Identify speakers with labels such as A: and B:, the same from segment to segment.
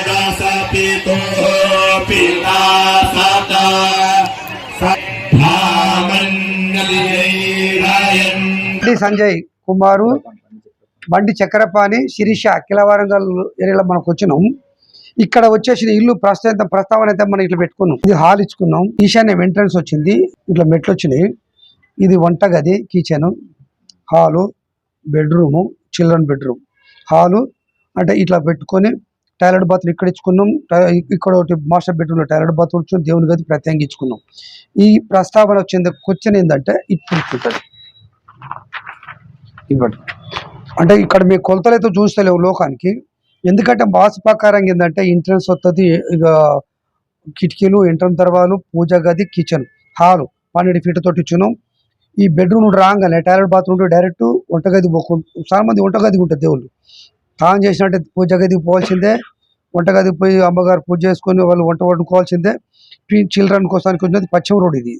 A: निप्तेरसपितुः पिता सता सद्धामन्यलिजैरयन्
B: బండి సంజయ్ కుమారు బండి చక్రపాణి శిరీష అఖిల వరంగల్ ఏరియాలో మనకు వచ్చినాం ఇక్కడ వచ్చేసి ఇల్లు ప్రస్తుతం ప్రస్తావన అయితే మనం ఇట్లా పెట్టుకున్నాం ఇది హాల్ ఇచ్చుకున్నాం ఈశాన్యం ఎంట్రన్స్ వచ్చింది ఇట్లా మెట్లు వచ్చినాయి ఇది వంట గది kitchen hall bedroom children bedroom hall అంటే ఇట్లా పెట్టుకొని టాయిలెట్ బాత్రూమ్ ఇక్కడ ఇచ్చుకున్నాం. ఇక్కడ ఒకటి మాస్టర్ బెడ్రూమ్లో టాయిలెట్ బాత్రూమ్ ఇచ్చుకుని దేవుని గది ప్రత్యేకంగా ఇచ్చుకున్నాం. ఈ ప్రస్తావన వచ్చింది క్వశ్చన్ ఏంటంటే ఇప్పుడు ఉంటుంది ఇవ్వండి. అంటే ఇక్కడ మీ కొలతలైతే చూస్తలేవు లోకానికి. ఎందుకంటే బాస్ ప్రకారం ఏంటంటే ఎంట్రన్స్ వస్తుంది ఇక కిటికీలు ఎంట్రన్స్ తర్వాలు పూజ గది కిచెన్ హాలు పన్నెండు ఫీట్ తోటి ఇచ్చున్నాం. ఈ బెడ్రూమ్ రాగానే టాయిలెట్ బాత్రూమ్ వంటగది వంటగది పోకుండా చాలా మంది వంటగది ఉంటుంది దేవుళ్ళు. తాను చేసినట్టే పూజ గదికి పోవాల్సిందే. వంటగదికి పోయి అమ్మగారు పూజ చేసుకొని వాళ్ళు వంట వండుకోవాల్సిందే. చిల్డ్రన్ కోసానికి వచ్చినది పశ్చిమ రోడ్ ఇది.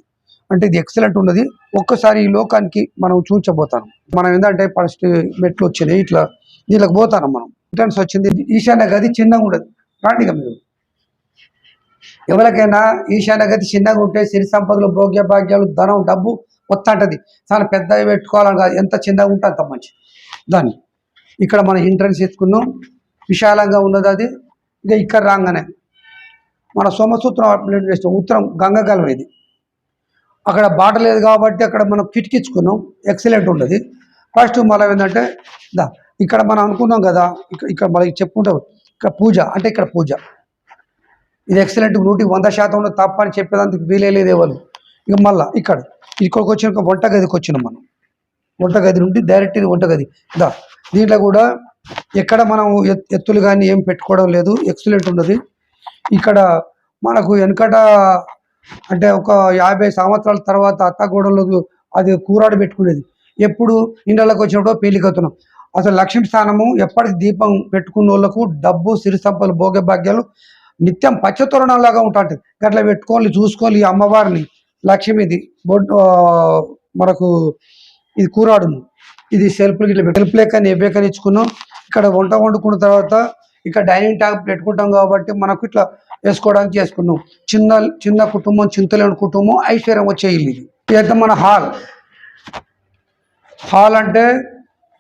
B: అంటే ఇది ఎక్సలెంట్ ఉన్నది. ఒక్కసారి ఈ లోకానికి మనం చూపించబోతాం. మనం ఏంటంటే ఫస్ట్ మెట్లు వచ్చినాయి ఇట్లా దీనికి పోతాం మనం. రిటర్న్స్ వచ్చింది ఈశాన్య గది చిన్నగా ఉండదు. రాండి మీరు. ఎవరికైనా ఈశాన్య గది చిన్నగా ఉంటే సిరి సంపదలు భోగ్య భాగ్యాలు ధనం డబ్బు వస్తుంటది చాలా పెద్దవి పెట్టుకోవాలని కాదు ఎంత చిన్నగా ఉంటే అంత మంచి దాన్ని ఇక్కడ మనం ఎంట్రన్స్ ఎత్తుకున్నాం. విశాలంగా ఉన్నది అది. ఇక ఇక్కడ రాగానే మన సోమసూత్రం అప్లైట్ చేస్తాం. ఉత్తరం గంగగలం ఇది. అక్కడ బాట లేదు కాబట్టి అక్కడ మనం కిటికిచ్చుకున్నాం. ఎక్సలెంట్ ఉండదు. ఫస్ట్ మనం ఏంటంటే దా ఇక్కడ మనం అనుకున్నాం కదా ఇక్కడ ఇక్కడ మనకి చెప్పుకుంటాం ఇక్కడ పూజ అంటే ఇక్కడ పూజ. ఇది ఎక్సలెంట్ నూటికి వంద శాతం తప్ప అని చెప్పేదానికి వీలే లేదు ఎవరు. ఇక మళ్ళీ ఇక్కడ ఇక్కడికి వచ్చిన వంట గదికి వచ్చినాం మనం. వంట గది నుండి డైరెక్ట్ ఇది వంట గది దా దీంట్లో కూడా ఎక్కడ మనం ఎత్తులు కానీ ఏం పెట్టుకోవడం లేదు ఎక్సలెంట్ ఉన్నది. ఇక్కడ మనకు వెనకట అంటే ఒక యాభై సంవత్సరాల తర్వాత అత్తగూడలో అది కూరాడు పెట్టుకునేది. ఎప్పుడు ఇండ్లకు వచ్చినప్పుడు పెళ్ళికి అసలు లక్ష్మీ స్థానము ఎప్పటికి దీపం పెట్టుకున్న వాళ్ళకు డబ్బు సిరి సంపలు భోగ భాగ్యాలు నిత్యం పచ్చతోరణంలాగా ఉంటాయి అట్లా పెట్టుకోవాలి చూసుకోవాలి ఈ అమ్మవారిని. లక్ష్మిది బొడ్ మనకు ఇది కూరాడుము ఇది సెల్ఫ్ ఇట్లా సెల్ఫ్ లేక నెబ్బెక్కని ఇచ్చుకున్నాం. ఇక్కడ వంట వండుకున్న తర్వాత ఇక్కడ డైనింగ్ ట్యాబ్ పెట్టుకుంటాం కాబట్టి మనకు ఇట్లా వేసుకోవడానికి చేసుకున్నాం. చిన్న చిన్న కుటుంబం చింతలేని కుటుంబం ఐశ్వర్యం వచ్చే ఇల్లు ఇది. ఇదైతే మన హాల్ హాల్ అంటే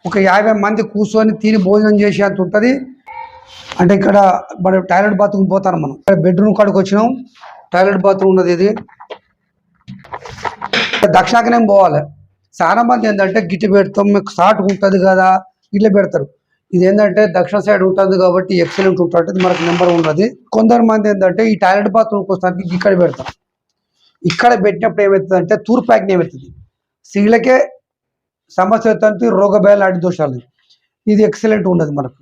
B: ఒక యాభై మంది కూర్చొని తిని భోజనం చేసేంత ఉంటుంది. అంటే ఇక్కడ మన టాయిలెట్ బాత్రూమ్ పోతాను మనం. ఇక్కడ బెడ్రూమ్ కాడికి వచ్చినాం. టాయిలెట్ బాత్రూమ్ ఉన్నది ఇది. దక్షిణాకనే పోవాలి. చాలా మంది ఏంటంటే గిట్టి పెడతాం మీకు షార్ట్ ఉంటుంది కదా ఇట్లా పెడతారు. ఇది ఏంటంటే దక్షిణ సైడ్ ఉంటుంది కాబట్టి ఎక్సలెంట్ ఉంటుంది మనకు నెంబర్ ఉన్నది. కొందరు మంది ఏంటంటే ఈ టాయిలెట్ బాత్రూమ్ కోసానికి ఇక్కడ పెడతాం ఇక్కడ పెట్టినప్పుడు ఏమవుతుంది తూర్పు ఆజ్ఞ ఏమవుతుంది? స్త్రీలకే సమస్య అవుతుంది రోగ లాంటి దోషాలు. ఇది ఎక్సలెంట్ ఉన్నది మనకు.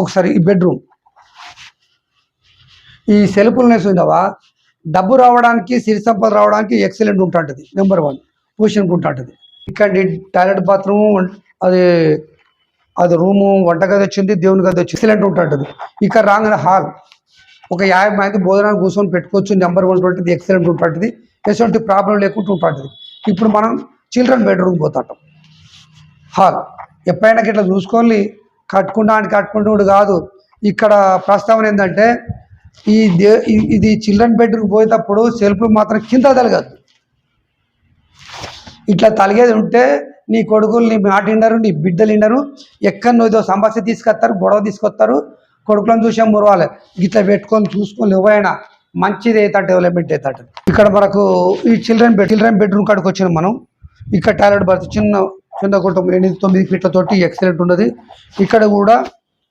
B: ఒకసారి ఈ బెడ్రూమ్ ఈ సెల్ఫులు నేసుందవా డబ్బు రావడానికి సిరి సంపద రావడానికి ఎక్సలెంట్ ఉంటుంటుంది. నెంబర్ వన్ పొజిషన్ ఉంటుంటుంది. ఇక్కడ టాయిలెట్ బాత్రూమ్ అది అది రూము వంటగది వచ్చింది దేవుని గది వచ్చింది. ఎక్సలెంట్ ఉంటుంది ఇక్కడ రాగానే హాల్ ఒక యాభై మంది భోజనాన్ని కూర్చొని పెట్టుకోవచ్చు నెంబర్ వన్ ఉంటుంది ఎక్సలెంట్ ఉంటుంది ఎటువంటి ప్రాబ్లం లేకుండా ఉంటుంది. ఇప్పుడు మనం చిల్డ్రన్ బెడ్రూమ్ పోతాం హాల్ ఎప్పుడైనా ఇట్లా చూసుకొని అని కట్టుకుంటూ కాదు. ఇక్కడ ప్రస్తావన ఏంటంటే ఈ దే ఇది చిల్డ్రన్ బెడ్రూమ్ పోయేటప్పుడు సెల్ఫ్లు మాత్రం కింద తలగదు ఇట్లా తలిగేది ఉంటే నీ కొడుకులు నీ మాట విండరు నీ బిడ్డలు విండరు ఎక్కడ ఏదో సమస్య తీసుకొస్తారు గొడవ తీసుకొస్తారు. కొడుకులను చూసే మురవాలి. ఇట్లా పెట్టుకొని చూసుకొని ఎవరైనా మంచిది అవుతాడు డెవలప్మెంట్ అవుతాడు ఇక్కడ మనకు ఈ చిల్డ్రన్ బెడ్ చిల్డ్రన్ బెడ్రూమ్ కాడికి వచ్చిన మనం. ఇక్కడ టాయిలెట్ బర్త్ చిన్న చిన్న కుటుంబం ఎనిమిది తొమ్మిది ఫీట్లతోటి ఎక్సలెంట్ ఉన్నది. ఇక్కడ కూడా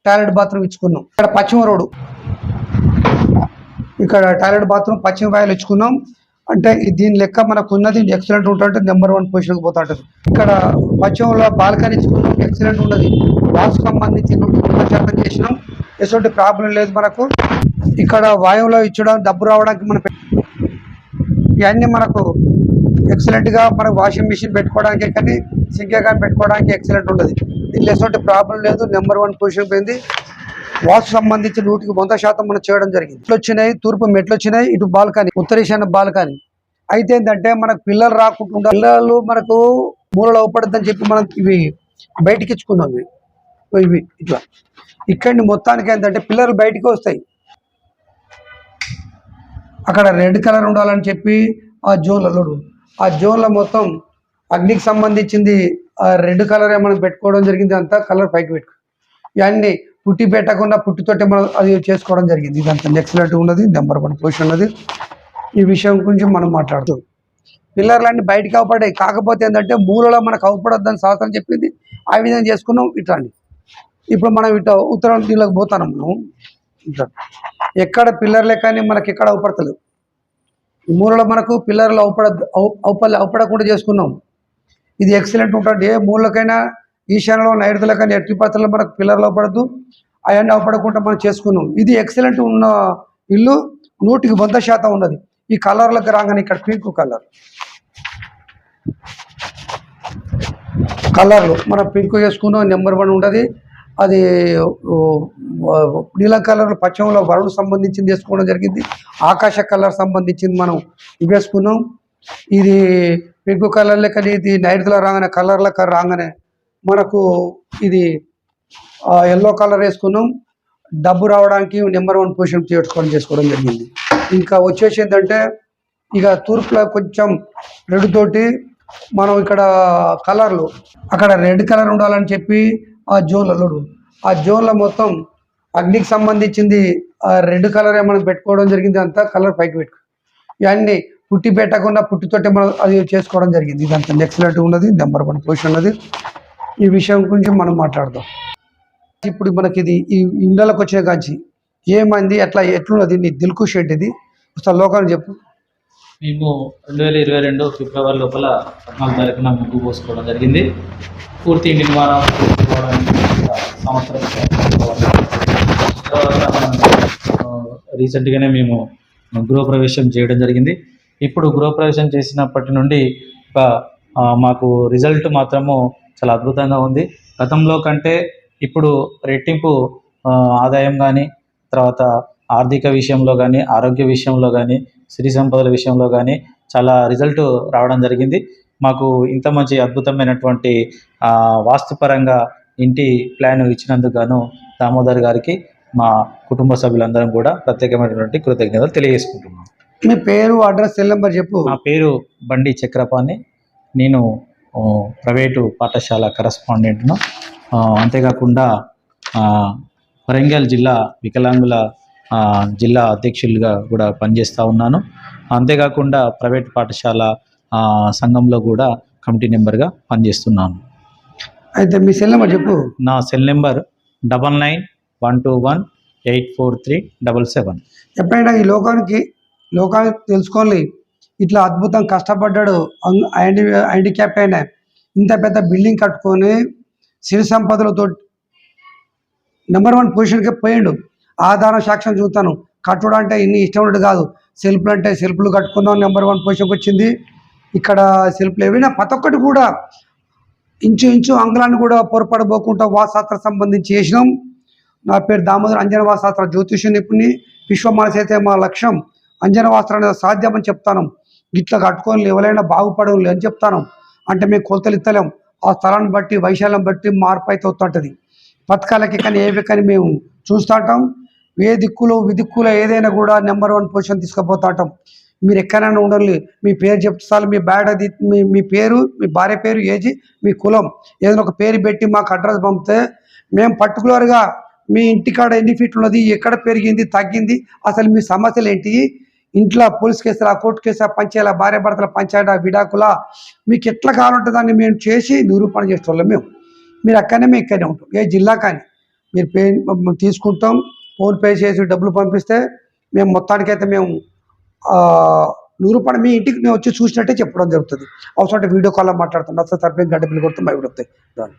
B: టాయిలెట్ బాత్రూమ్ ఇచ్చుకున్నాం. ఇక్కడ పశ్చిమ రోడ్డు. ఇక్కడ టాయిలెట్ బాత్రూమ్ పశ్చిమ వాయిలు ఇచ్చుకున్నాం. అంటే దీని లెక్క మనకు ఉన్నది ఎక్సలెంట్ ఉంటుంటే నెంబర్ వన్ పొజిషన్కి పోతా ఉంటుంది ఇక్కడ పశ్చిమంలో బాల్కనీ ఇచ్చుకున్నాం ఎక్సలెంట్ ఉన్నది. వాసు సంబంధించి శాతం చేసినాం. ఎటువంటి ప్రాబ్లం లేదు మనకు. ఇక్కడ వాయువులో ఇచ్చడం డబ్బు రావడానికి మన ఇవన్నీ మనకు ఎక్సలెంట్గా మనకు వాషింగ్ మిషన్ పెట్టుకోవడానికి కానీ సింకే కానీ పెట్టుకోవడానికి ఎక్సలెంట్ ఉండదు దీనిలో ఎటువంటి ప్రాబ్లం లేదు నెంబర్ వన్ పొజిషన్ పోయింది. వాస్తు సంబంధించి నూటికి వంద శాతం మనం చేయడం జరిగింది. మెట్లు వచ్చినాయి తూర్పు మెట్లు వచ్చినాయి ఇటు బాల్కనీ ఉత్తర బాల్కనీ. అయితే ఏంటంటే మనకు పిల్లలు రాకుండా పిల్లలు మనకు మూలలో అవపడద్దని చెప్పి మనం ఇవి బయటికి ఇచ్చుకున్నాం ఇవి ఇవి ఇట్లా. ఇక్కడిని మొత్తానికి ఏంటంటే పిల్లలు బయటికి వస్తాయి. అక్కడ రెడ్ కలర్ ఉండాలని చెప్పి ఆ జోన్లలో ఆ జోన్లో మొత్తం అగ్నికి సంబంధించింది ఆ రెడ్ కలర్ మనం పెట్టుకోవడం జరిగింది అంతా కలర్ పైకి పెట్టుకో ఇవన్నీ పుట్టి పెట్టకుండా పుట్టితోటే మనం అది చేసుకోవడం జరిగింది. ఇదంతా ఎక్సలెంట్ ఉన్నది నెంబర్ వన్ పొజిషన్ ఉన్నది. ఈ విషయం గురించి మనం మాట్లాడుతూ. పిల్లర్లన్నీ బయటకు అవపడాయి కాకపోతే ఏంటంటే మూలలో మనకు అవపడొద్దని శాస్త్రం చెప్పింది. ఆ విధంగా చేసుకున్నాం ఇట్లాంటి ఇప్పుడు మనం ఇట్లా ఉత్తరం దీనిలోకి పోతాను మనం. ఇట్లా ఎక్కడ పిల్లర్లే కానీ మనకి ఎక్కడ అవపడతలేదు. ఈ మూలలో మనకు పిల్లర్లు అవపడ అవ- అవపడ అవపడకుండా చేసుకున్నాం. ఇది ఎక్సలెంట్ ఉంటుంది. ఏ మూలకైనా ఈశాన్యంలో నైరుతులకైనా ఎట్టి పాత్రలో మనకు పిల్లర్లు అవపడద్దు అవన్నీ అవపడకుండా మనం చేసుకున్నాం. ఇది ఎక్సలెంట్ ఉన్న ఇల్లు. నూటికి వంద శాతం ఉన్నది. ఈ కలర్లకు రాగానే ఇక్కడ పింక్ కలర్. కలర్లు మనం పింక్ చేసుకున్నాం నెంబర్ వన్ ఉండదు. అది నీలం కలర్ పశ్చిమలో వరుడు సంబంధించింది వేసుకోవడం జరిగింది. ఆకాశ కలర్ సంబంధించింది మనం ఇవి వేసుకున్నాం. ఇది పింక్ కలర్లే కానీ ఇది నైరుతుల రాగానే కలర్లకు రాగానే మనకు ఇది ఎల్లో కలర్ వేసుకున్నాం. డబ్బు రావడానికి నెంబర్ వన్ పొజిషన్ చేసుకోవడం చేసుకోవడం జరిగింది. ఇంకా వచ్చేసి ఏంటంటే ఇక తూర్పులో కొంచెం రెడ్ తోటి మనం ఇక్కడ కలర్లు అక్కడ రెడ్ కలర్ ఉండాలని చెప్పి ఆ జోన్లలో ఆ జోన్లో మొత్తం అగ్నికి సంబంధించింది ఆ రెడ్ కలర్ మనం పెట్టుకోవడం జరిగింది. అంతా కలర్ పైకి పెట్టుకో ఇవన్నీ పుట్టి పెట్టకుండా పుట్టితోటి మనం అది చేసుకోవడం జరిగింది. ఇదంతా ఎక్సలెంట్ ఉన్నది నెంబర్ వన్ పొజిషన్ ఉన్నది. ఈ విషయం గురించి మనం మాట్లాడదాం. ఇప్పుడు మనకి ఇది ఈ ఇండ్లకు వచ్చిన కాంచి ఏమైంది అట్లా ఎట్లున్నది నీ దిల్కుష్ ఏంటిది? అసలు లోకాన్ని చెప్పు.
C: మేము రెండు వేల ఇరవై రెండు ఫిబ్రవరి లోపల పద్నాలుగు తారీఖున ముగ్గు పోసుకోవడం జరిగింది. పూర్తి నిర్మాణం సంవత్సరం రీసెంట్గానే మేము గృహప్రవేశం చేయడం జరిగింది. ఇప్పుడు గృహప్రవేశం చేసినప్పటి నుండి ఒక మాకు రిజల్ట్ మాత్రము చాలా అద్భుతంగా ఉంది. గతంలో కంటే ఇప్పుడు రెట్టింపు ఆదాయం కానీ తర్వాత ఆర్థిక విషయంలో కానీ ఆరోగ్య విషయంలో కానీ సిరి సంపదల విషయంలో కానీ చాలా రిజల్ట్ రావడం జరిగింది. మాకు ఇంత మంచి అద్భుతమైనటువంటి వాస్తుపరంగా ఇంటి ప్లాన్ ఇచ్చినందుకు గాను దామోదర్ గారికి మా కుటుంబ సభ్యులందరం కూడా ప్రత్యేకమైనటువంటి కృతజ్ఞతలు తెలియజేసుకుంటున్నాం.
B: మీ పేరు అడ్రస్ సెల్ నెంబర్ చెప్పు.
C: నా పేరు బండి చక్రపాణి. నేను ప్రైవేటు పాఠశాల కరస్పాండెంట్ను. అంతేకాకుండా వరంగల్ జిల్లా వికలాంగుల జిల్లా అధ్యక్షులుగా కూడా పనిచేస్తూ ఉన్నాను. అంతేకాకుండా ప్రైవేట్ పాఠశాల సంఘంలో కూడా కమిటీ మెంబర్గా పనిచేస్తున్నాను.
B: అయితే మీ సెల్ నెంబర్ చెప్పు.
C: నా cell number double nine one two one eight four three double seven.
B: ఎప్పుడైనా ఈ లోకానికి లోకానికి తెలుసుకోవాలి ఇట్లా అద్భుతం కష్టపడ్డాడు. అంగ్- హ్యాండి హ్యాండిక్యాప్ట్ అయినా. ఇంత పెద్ద బిల్డింగ్ కట్టుకొని సిరి సంపదలతో నెంబర్ వన్ పొజిషన్కి పోయిండు. ఆధారం సాక్ష్యం చూస్తాను. కట్టుడు అంటే ఇన్ని ఇష్టం ఉండదు కాదు. సెల్ఫ్లు అంటే సెల్ఫ్లు కట్టుకున్నాం నెంబర్ వన్ పొజిషన్కి వచ్చింది. ఇక్కడ సెల్ఫ్లు ఏవైనా ప్రతి ఒక్కటి కూడా ఇంచు ఇంచు అంగుళాన్ని కూడా పొరపడబోకుండా వాసాస్త్ర సంబంధించి చేసినాం. నా పేరు దామోదర్ అంజన వాశాస్త్ర జ్యోతిష నిపుణి. విశ్వమానసైతే మా లక్ష్యం అంజన వాస్త్రాన్ని అనేది సాధ్యమని చెప్తాను. ఇట్లా కట్టుకొని ఎవరైనా బాగుపడవు అని చెప్తాను. అంటే మేము కొలతలు ఇస్తలేం ఆ స్థలాన్ని బట్టి వైశాల్యం బట్టి మార్పు అయితే వస్తుంటుంది. పథకాలకి కానీ ఏవి కానీ మేము చూస్తుంటాం ఏ దిక్కులో విదిక్కులో ఏదైనా కూడా నెంబర్ వన్ పొజిషన్ తీసుకుపోతుంటాం మీరు ఎక్కడైనా ఉండాలి మీ పేరు చెప్తారు మీ బ్యాడ్ అది మీ మీ పేరు మీ భార్య పేరు ఏజీ మీ కులం. ఏదైనా ఒక పేరు పెట్టి మాకు అడ్రస్ పంపితే మేము పర్టికులర్గా మీ ఇంటికాడ ఎన్ని ఫీట్లు ఉన్నది ఎక్కడ పెరిగింది తగ్గింది అసలు మీ సమస్యలు ఏంటి ఇంట్లో పోలీస్ కేసులా కోర్టు కేసా పంచాయలా? భార్య భర్తల పంచాయత విడాకుల? మీకు ఎట్లా కావాలంటే దాన్ని మేము చేసి నిరూపణ చేసేవాళ్ళం మేము. మీరు అక్కడనే మేము ఇక్కడనే ఉంటాం. ఏ జిల్లా కానీ మీరు పే మేము తీసుకుంటాం ఫోన్పే చేసి డబ్బులు పంపిస్తే మేము మొత్తానికైతే మేము ఆ, నిరూపణ మీ ఇంటికి మేము వచ్చి చూసినట్టే చెప్పడం జరుగుతుంది. అవసరం వీడియో కాల్లో మాట్లాడుతాం. అసలు తరపు గడ్డ పిల్లలు కొడుతాం అవి వస్తాయి. దాన్ని